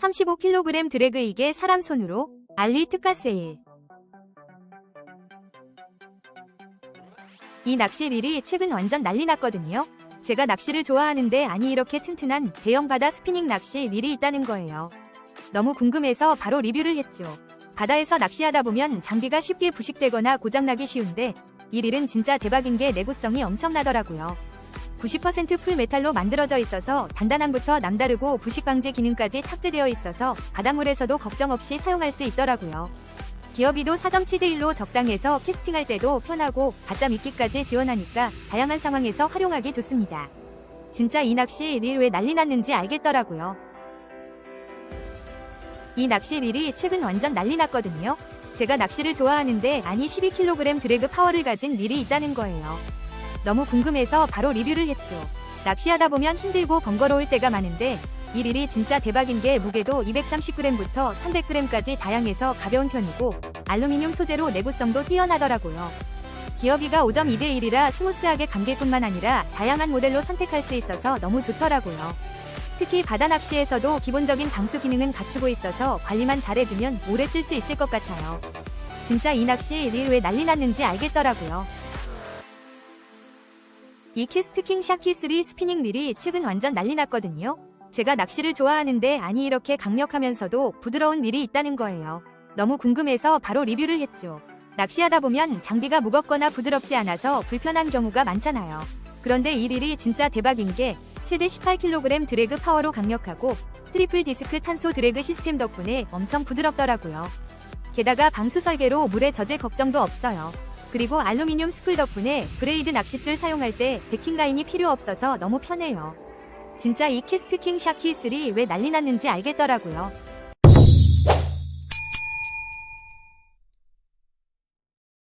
35kg 드래그 이게 사람 손으로 알리 특가 세일. 이 낚시 릴이 최근 완전 난리 났거든요. 제가 낚시를 좋아하는데 아니 이렇게 튼튼한 대형 바다 스피닝 낚시 릴이 있다는 거예요. 너무 궁금해서 바로 리뷰를 했죠. 바다에서 낚시하다 보면 장비가 쉽게 부식되거나 고장나기 쉬운데 이 릴은 진짜 대박인 게 내구성이 엄청나더라고요. 90% 풀 메탈로 만들어져 있어서 단단함부터 남다르고 부식 방지 기능까지 탑재되어 있어서 바닷물에서도 걱정 없이 사용할 수 있더라고요. 기어비도 4.7대1로 적당해서 캐스팅할 때도 편하고 가짜 미끼까지 지원하니까 다양한 상황에서 활용하기 좋습니다. 진짜 이 낚시 릴 왜 난리 났는지 알겠더라고요. 이 낚시 릴이 최근 완전 난리 났거든요. 제가 낚시를 좋아하는데 아니 12kg 드래그 파워를 가진 릴이 있다는 거예요. 너무 궁금해서 바로 리뷰를 했죠. 낚시하다 보면 힘들고 번거로울 때가 많은데 이 릴이 진짜 대박인 게 무게도 230g부터 300g까지 다양해서 가벼운 편이고 알루미늄 소재로 내구성도 뛰어나더라고요. 기어비가 5.2대 1이라 스무스하게 감길뿐만 아니라 다양한 모델로 선택할 수 있어서 너무 좋더라고요. 특히 바다 낚시에서도 기본적인 방수 기능은 갖추고 있어서 관리만 잘해주면 오래 쓸 수 있을 것 같아요. 진짜 이 낚시 릴왜 난리 났는지 알겠더라고요. 이 캐스트킹 샤키3 스피닝 릴이 최근 완전 난리 났거든요. 제가 낚시를 좋아하는데 아니 이렇게 강력하면서도 부드러운 릴이 있다는 거예요. 너무 궁금해서 바로 리뷰를 했죠. 낚시하다 보면 장비가 무겁거나 부드럽지 않아서 불편한 경우가 많잖아요. 그런데 이 릴이 진짜 대박인 게 최대 18kg 드래그 파워로 강력하고 트리플 디스크 탄소 드래그 시스템 덕분에 엄청 부드럽더라고요. 게다가 방수 설계로 물에 젖을 걱정도 없어요. 그리고 알루미늄 스풀 덕분에 브레이드 낚싯줄 사용할 때 베킹 라인이 필요 없어서 너무 편해요. 진짜 이 캐스트킹 샤키3 왜 난리 났는지 알겠더라고요.